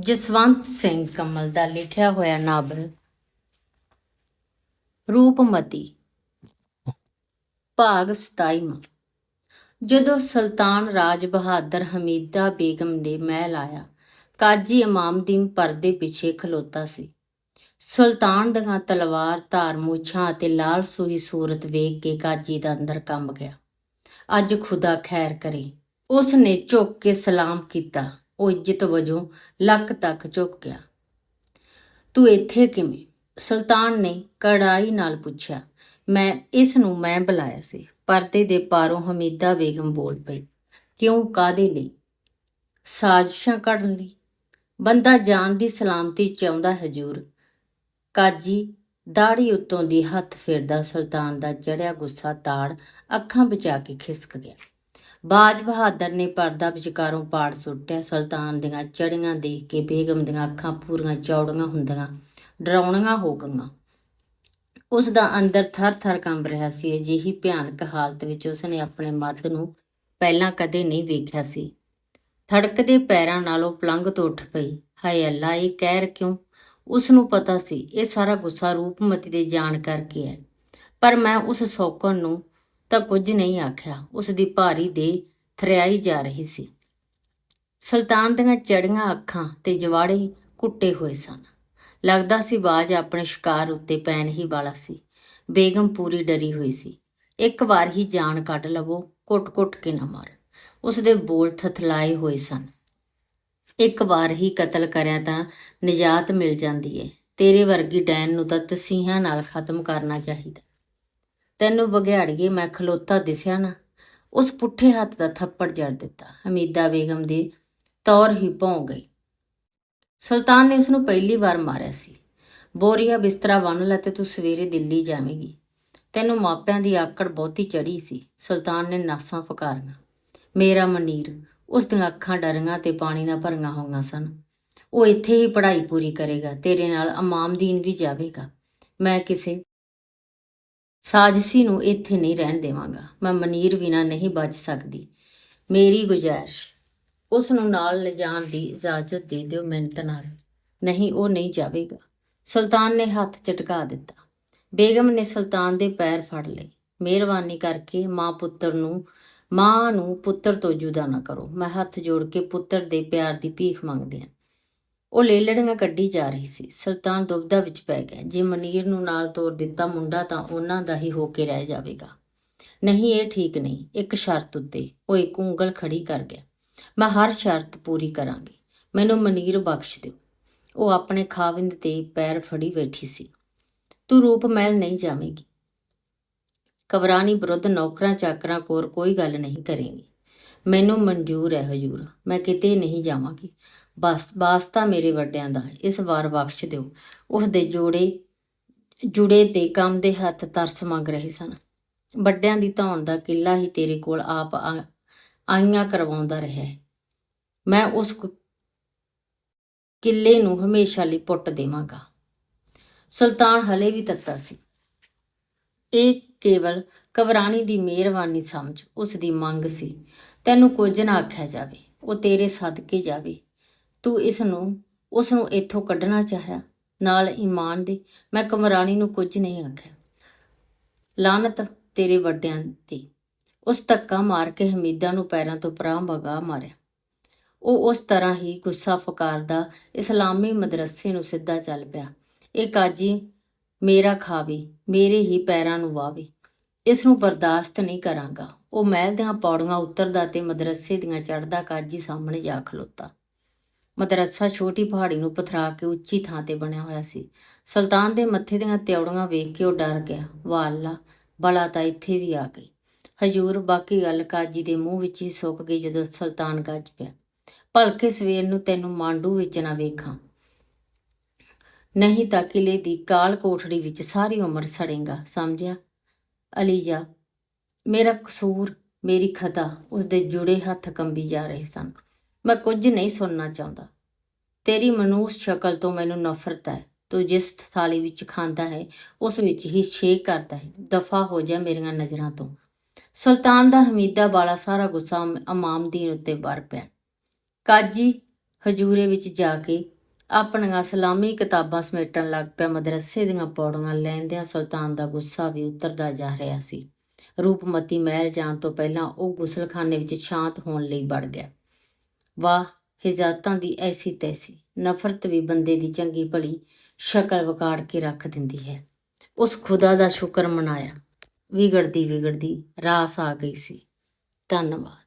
ਜਸਵੰਤ ਸਿੰਘ ਕਮਲ ਦਾ ਲਿਖਿਆ ਹੋਇਆ ਨਾਵਲ ਰੂਪਮਤੀ, ਭਾਗ 27 ਜਦੋਂ ਸੁਲਤਾਨ ਰਾਜ ਬਹਾਦਰ ਹਮੀਦਾ ਬੇਗਮ ਦੇ ਮਹਿਲ ਆਇਆ, ਕਾਜੀ ਇਮਾਮਦੀਨ ਪਰਦੇ ਪਿੱਛੇ ਖਲੋਤਾ ਸੀ। ਸੁਲਤਾਨ ਦੀਆਂ ਤਲਵਾਰ, ਧਾਰ, ਮੁੱਛਾਂ ਅਤੇ ਲਾਲ ਸੂਹੀ ਸੂਰਤ ਵੇਖ ਕੇ ਕਾਜੀ ਦਾ ਅੰਦਰ ਕੰਬ ਗਿਆ। ਅੱਜ ਖੁਦਾ ਖੈਰ ਕਰੇ ਉਸ ਨੇ ਝੁੱਕ ਕੇ ਸਲਾਮ ਕੀਤਾ। ਉਹ ਇੱਜ਼ਤ ਵਜੋਂ ਲੱਕ ਤੱਕ ਝੁੱਕ ਗਿਆ। ਤੂੰ ਇੱਥੇ ਕਿਵੇਂ? ਸੁਲਤਾਨ ਨੇ ਕੜਾਈ ਨਾਲ ਪੁੱਛਿਆ। ਮੈਂ, ਇਸ ਨੂੰ ਮੈਂ ਬੁਲਾਇਆ ਸੀ। ਪਰਦੇ ਦੇ ਪਾਰੋਂ ਹਮੀਦਾ ਬੇਗਮ ਬੋਲ ਪਈ ਕਿਉਂ ਕਾਦੇ ਲਈ? ਸਾਜ਼ਿਸ਼ਾਂ ਕੱਢਣ ਲਈ। ਬੰਦਾ ਜਾਨ ਦੀ ਸਲਾਮਤੀ ਚਾਹੁੰਦਾ, ਹਜੂਰ। ਕਾਜੀ ਦਾੜੀ ਉੱਤੋਂ ਦੀ ਹੱਥ ਫੇਰਦਾ ਸੁਲਤਾਨ ਦਾ ਚੜਿਆ ਗੁੱਸਾ ਤਾੜ ਅੱਖਾਂ ਬਚਾ ਕੇ ਖਿਸਕ ਗਿਆ। ਬਾਜ ਬਹਾਦਰ ਨੇ ਪਰਦਾ ਵਿਚਕਾਰੋਂ ਪਾੜ ਸੁੱਟਿਆ। ਸੁਲਤਾਨ ਦੀਆਂ ਚੜੀਆਂ ਦੇਖ ਕੇ ਬੇਗਮ ਦੀਆਂ ਅੱਖਾਂ ਪੂਰੀਆਂ ਚੌੜੀਆਂ ਹੁੰਦੀਆਂ, ਡਰਾਉਣੀਆਂ ਹੋ ਗਈਆਂ। ਉਸ ਦਾ ਅੰਦਰ ਥਰ-ਥਰ ਕੰਬ ਰਿਹਾ ਸੀ। ਅਜਿਹੀ ਭਿਆਨਕ ਹਾਲਤ ਵਿੱਚ ਉਸਨੇ ਆਪਣੇ ਮਰਦ ਨੂੰ ਪਹਿਲਾਂ ਕਦੇ ਨਹੀਂ ਵੇਖਿਆ ਸੀ। ਥੜਕਦੇ ਪੈਰਾਂ ਨਾਲੋਂ ਪਲੰਗ ਤੋਂ ਉੱਠ ਪਈ। ਹਾਏ ਅੱਲਾ, ਇਹ ਕਹਿਰ ਕਿਉਂ? ਉਸ ਨੂੰ ਪਤਾ ਸੀ, ਇਹ ਸਾਰਾ ਗੁੱਸਾ ਰੂਪਮਤੀ ਦੇ ਜਾਣ ਕਰਕੇ ਹੈ। ਪਰ ਮੈਂ ਉਸ ਸੌਕਣ ਨੂੰ ਤਾਂ ਕੁਝ ਨਹੀਂ ਆਖਿਆ। ਉਸ ਦੀ ਭਾਰੀ ਦੇ ਥਰਿਆਈ ਜਾ ਰਹੀ ਸੀ। ਸੁਲਤਾਨ ਦੀਆਂ ਚੜੀਆਂ ਅੱਖਾਂ ਤੇ ਜਵਾੜੇ ਕੁੱਟੇ ਹੋਏ ਸਨ। ਲੱਗਦਾ ਸੀ ਬਾਜ ਆਪਣੇ ਸ਼ਿਕਾਰ ਉੱਤੇ ਪੈਣ ਹੀ ਵਾਲਾ ਸੀ। ਬੇਗਮ ਪੂਰੀ ਡਰੀ ਹੋਈ ਸੀ। ਇੱਕ ਵਾਰ ਹੀ ਜਾਨ ਕੱਢ ਲਵੋ, ਕੁੱਟ-ਕੁੱਟ ਕੇ ਨਾ ਮਾਰ। ਉਸ ਦੇ ਬੋਲ ਥਥਲਾਏ ਹੋਏ ਸਨ। ਇੱਕ ਵਾਰ ਹੀ ਕਤਲ ਕਰਿਆ ਤਾਂ ਨਜਾਤ ਮਿਲ ਜਾਂਦੀ ਏ। ਤੇਰੇ ਵਰਗੀ ਡੈਨ ਨੂੰ ਤਾਂ ਤਸੀਹਾਂ ਨਾਲ ਖਤਮ ਕਰਨਾ ਚਾਹੀਦਾ। ਤੈਨੂੰ ਬਗਿਆੜੀਏ ਮੈਂ ਖਲੋਤਾ ਦਿਸਿਆ ਨਾ। ਉਸ ਪੁੱਠੇ ਹੱਥ ਦਾ ਥੱਪੜ ਜੜ ਦਿੱਤਾ। ਹਮੀਦਾ ਬੇਗਮ ਦੇ ਤੌਰ ਹੀ ਭੌਂ ਗਈ। ਸੁਲਤਾਨ ਨੇ ਉਸ ਨੂੰ ਪਹਿਲੀ ਵਾਰ ਮਾਰਿਆ ਸੀ। ਬੋਰੀਆ, ਬਿਸਤਰਾ ਬੰਨ ਲੈ ਤੇ ਤੂੰ ਸਵੇਰੇ ਦਿੱਲੀ ਜਾਵੇਂਗੀ। ਤੈਨੂੰ ਮਾਪਿਆਂ ਦੀ ਆਕੜ ਬਹੁਤੀ ਚੜੀ ਸੀ। ਸੁਲਤਾਨ ਨੇ ਨਾਸਾਂ ਫਕਾਰੀਆਂ। ਮੇਰਾ ਮਨੀਰ, ਉਸ ਦੀਆਂ ਅੱਖਾਂ ਡਰੀਆਂ ਤੇ ਪਾਣੀ ਨਾਲ ਭਰੀਆਂ ਹੋਈਆਂ ਸਨ। ਉਹ ਇੱਥੇ ਹੀ ਪੜ੍ਹਾਈ ਪੂਰੀ ਕਰੇਗਾ। ਤੇਰੇ ਨਾਲ ਇਮਾਮਦੀਨ ਵੀ ਜਾਵੇਗਾ। ਮੈਂ ਕਿਸੇ ਸਾਜ਼ਿਸ਼ੀ ਨੂੰ ਇੱਥੇ ਨਹੀਂ ਰਹਿਣ ਦੇਵਾਂਗਾ। ਮੈਂ ਮਨੀਰ ਬਿਨਾ ਨਹੀਂ ਬਚ ਸਕਦੀ। ਮੇਰੀ ਗੁਜ਼ਾਰਿਸ਼। ਉਸ ਨੂੰ ਨਾਲ ਲਿਜਾਣ ਦੀ ਇਜਾਜ਼ਤ ਦੇ ਦਿਓ ਮਿੰਟ ਨਾਲ। ਨਹੀਂ, ਉਹ ਨਹੀਂ ਜਾਵੇਗਾ। ਸੁਲਤਾਨ ਨੇ ਹੱਥ ਝਟਕਾ ਦਿੱਤਾ। ਬੇਗਮ ਨੇ ਸੁਲਤਾਨ ਦੇ ਪੈਰ ਫੜ ਲਏ। ਮਿਹਰਬਾਨੀ ਕਰਕੇ ਮਾਂ ਪੁੱਤਰ ਨੂੰ, ਮਾਂ ਨੂੰ ਪੁੱਤਰ ਤੋਂ ਜੁਦਾ ਨਾ ਕਰੋ। ਮੈਂ ਹੱਥ ਜੋੜ ਕੇ ਪੁੱਤਰ ਦੇ ਪਿਆਰ ਦੀ ਭੀਖ ਮੰਗਦੀ ਹਾਂ। ਉਹ ਲੇਲੜੀਆਂ ਕੱਢੀ ਜਾ ਰਹੀ ਸੀ। ਸੁਲਤਾਨ ਦੁਬਦਾ ਵਿੱਚ ਪੈ ਗਿਆ। ਜੇ ਮਨੀਰ ਨੂੰ ਨਾਲ ਤੋਰ ਦਿੱਤਾ ਮੁੰਡਾ ਤਾਂ ਉਹਨਾਂ ਦਾ ਹੀ ਹੋ ਕੇ ਰਹਿ ਜਾਵੇਗਾ। ਨਹੀਂ, ਇਹ ਠੀਕ ਨਹੀਂ। ਇੱਕ ਸ਼ਰਤ ਉੱਤੇ ਉਹ ਇੱਕ ਉਂਗਲ ਖੜੀ ਕਰ ਗਿਆ। ਮੈਂ ਹਰ ਸ਼ਰਤ ਪੂਰੀ ਕਰਾਂਗੀ। ਮੈਨੂੰ ਮਨੀਰ ਬਖਸ਼ ਦਿਓ। ਉਹ ਆਪਣੇ ਖਾਵਿੰਦ ਤੇ ਪੈਰ ਫੜੀ ਬੈਠੀ ਸੀ। ਤੂੰ ਰੂਪ ਮਹਿਲ ਨਹੀਂ ਜਾਵੇਂਗੀ। ਕਵਰਾਨੀ ਵਿਰੁੱਧ ਨੌਕਰਾਂ ਚਾਕਰਾਂ ਕੋਰ ਕੋਈ ਗੱਲ ਨਹੀਂ ਕਰੇਗੀ। ਮੈਨੂੰ ਮਨਜ਼ੂਰ ਹੈ ਹਜੂਰ। ਮੈਂ ਕਿਤੇ ਨਹੀਂ ਜਾਵਾਂਗੀ। ਬਸ ਵਾਸਤਾ ਮੇਰੇ ਵੱਡਿਆਂ ਦਾ, ਇਸ ਵਾਰ ਬਖਸ਼ ਦਿਓ। ਉਸ ਦੇ ਜੋੜੇ, ਜੁੜੇ ਤੇ ਕੰਮ ਦੇ ਹੱਥ ਤਰਸ ਮੰਗ ਰਹੇ ਸਨ। ਵੱਡਿਆਂ ਦੀ ਧੌਣ ਦਾ ਕਿੱਲਾ ਹੀ ਤੇਰੇ ਕੋਲ ਆਪ ਆਈਆਂ ਕਰਵਾਉਂਦਾ ਰਿਹਾ ਹੈ। ਮੈਂ ਉਸ ਕਿੱਲੇ ਨੂੰ ਹਮੇਸ਼ਾ ਲਈ ਪੁੱਟ ਦੇਵਾਂਗਾ। ਸੁਲਤਾਨ ਹਲੇ ਵੀ ਤੱਤਾ ਸੀ। ਇਹ ਕੇਵਲ ਕਵਰਾਣੀ ਦੀ ਮਿਹਰਬਾਨੀ ਸਮਝ ਉਸ ਦੀ ਮੰਗ ਸੀ। ਤੈਨੂੰ ਕੁਝ ਨਾ ਆਖਿਆ ਜਾਵੇ, ਉਹ ਤੇਰੇ ਸਦਕੇ ਜਾਵੇ। ਤੂੰ ਇਸ ਨੂੰ ਉਸ ਨੂੰ ਇੱਥੋਂ ਕੱਢਣਾ ਚਾਹਿਆ। ਨਾਲ ਈਮਾਨ ਦੀ, ਮੈਂ ਕਮਰਾਣੀ ਨੂੰ ਕੁਝ ਨਹੀਂ ਆਖਿਆ। ਲਾਨਤ ਤੇਰੇ ਵੱਡਿਆਂ ਦੀ। ਉਸ ਧੱਕਾ ਮਾਰ ਕੇ ਹਮੀਦਾ ਨੂੰ ਪੈਰਾਂ ਤੋਂ ਪਰਾਂ ਭਗਾ ਮਾਰਿਆ। ਉਹ ਉਸ ਤਰ੍ਹਾਂ ਹੀ ਗੁੱਸਾ ਫੁਕਾਰਦਾ ਇਸਲਾਮੀ ਮਦਰਸੇ ਨੂੰ ਸਿੱਧਾ ਚੱਲ ਪਿਆ। ਇਹ ਕਾਜੀ ਮੇਰਾ ਖਾਵੇ, ਮੇਰੇ ਹੀ ਪੈਰਾਂ ਨੂੰ ਵਾਵੇ। ਇਸ ਨੂੰ ਬਰਦਾਸ਼ਤ ਨਹੀਂ ਕਰਾਂਗਾ। ਉਹ ਮਹਿਲ ਦੀਆਂ ਪੌੜੀਆਂ ਉਤਰਦਾ ਤੇ ਮਦਰਸੇ ਦੀਆਂ ਚੜ੍ਹਦਾ ਕਾਜੀ ਸਾਹਮਣੇ ਜਾ ਖਲੋਤਾ। ਮਦਰਸਾ ਛੋਟੀ ਪਹਾੜੀ ਨੂੰ ਪਥਰਾ ਕੇ ਉੱਚੀ ਥਾਂ ਤੇ ਬਣਿਆ ਹੋਇਆ ਸੀ। ਸੁਲਤਾਨ ਦੇ ਮੱਥੇ ਦੀਆਂ ਤਿਉੜੀਆਂ ਵੇਖ ਕੇ ਉਹ ਡਰ ਗਿਆ। ਵਾਹ ਅੱਲਾ ਬਲਾ ਤਾਂ ਇੱਥੇ ਵੀ ਆ ਗਈ। ਹਜੂਰ, ਬਾਕੀ ਗੱਲ ਕਾਜੀ ਦੇ ਮੂੰਹ ਵਿੱਚ ਹੀ ਸੁੱਕ ਗਈ ਜਦੋਂ ਸੁਲਤਾਨ ਗੱਜ ਪਿਆ। ਭਲਕੇ ਸਵੇਰ ਨੂੰ ਤੈਨੂੰ ਮਾਂਡੂ ਵਿੱਚ ਨਾ ਵੇਖਾਂ। ਨਹੀਂ ਤਾਂ ਕਿਲੇ ਦੀ ਕਾਲ ਕੋਠੜੀ ਵਿੱਚ ਸਾਰੀ ਉਮਰ ਸੜੇਗਾ, ਸਮਝਿਆ? ਅਲੀਜਾ, ਮੇਰਾ ਕਸੂਰ, ਮੇਰੀ ਖਤਾ ਉਸ ਦੇ ਜੁੜੇ ਹੱਥ ਕੰਬੀ ਜਾ ਰਹੇ ਸਨ। ਮੈਂ ਕੁਝ ਨਹੀਂ ਸੁਣਨਾ ਚਾਹੁੰਦਾ। ਤੇਰੀ ਮਨੂਸ ਸ਼ਕਲ ਤੋਂ ਮੈਨੂੰ ਨਫ਼ਰਤ ਹੈ। ਤੂੰ ਜਿਸ ਥਾਲੀ ਵਿੱਚ ਖਾਂਦਾ ਹੈ, ਉਸ ਵਿੱਚ ਹੀ ਛੇਕ ਕਰਦਾ ਹੈ। ਦਫਾ ਹੋ ਜਾ ਮੇਰੀਆਂ ਨਜ਼ਰਾਂ ਤੋਂ। ਸੁਲਤਾਨ ਦਾ ਹਮੀਦਾ ਵਾਲਾ ਸਾਰਾ ਗੁੱਸਾ ਇਮਾਮਦੀਨ ਉੱਤੇ ਵਰ ਪਿਆ। ਕਾਜੀ ਹਜੂਰੇ ਵਿੱਚ ਜਾ ਕੇ ਆਪਣੀਆਂ ਸਲਾਮੀ ਕਿਤਾਬਾਂ ਸਮੇਟਣ ਲੱਗ ਪਿਆ। ਮਦਰਸੇ ਦੀਆਂ ਪੌੜੀਆਂ ਲੈਂਦਿਆਂ ਸੁਲਤਾਨ ਦਾ ਗੁੱਸਾ ਵੀ ਉਤਰਦਾ ਜਾ ਰਿਹਾ ਸੀ। ਰੂਪਮਤੀ ਮਹਿਲ ਜਾਣ ਤੋਂ ਪਹਿਲਾਂ ਉਹ ਗੁਸਲਖਾਨੇ ਵਿੱਚ ਸ਼ਾਂਤ ਹੋਣ ਲਈ ਵੜ ਗਿਆ। ਵਾਹ ਹਿਜਾਤਾਂ ਦੀ ਐਸੀ ਤੈਸੀ। ਨਫ਼ਰਤ ਵੀ ਬੰਦੇ ਦੀ ਚੰਗੀ ਭਲੀ ਸ਼ਕਲ ਵਿਗਾੜ ਕੇ ਰੱਖ ਦਿੰਦੀ ਹੈ। ਉਸ ਖੁਦਾ ਦਾ ਸ਼ੁਕਰ ਮਨਾਇਆ। ਵਿਗੜਦੀ ਵਿਗੜਦੀ ਰਾਸ ਆ ਗਈ ਸੀ। ਧੰਨਵਾਦ।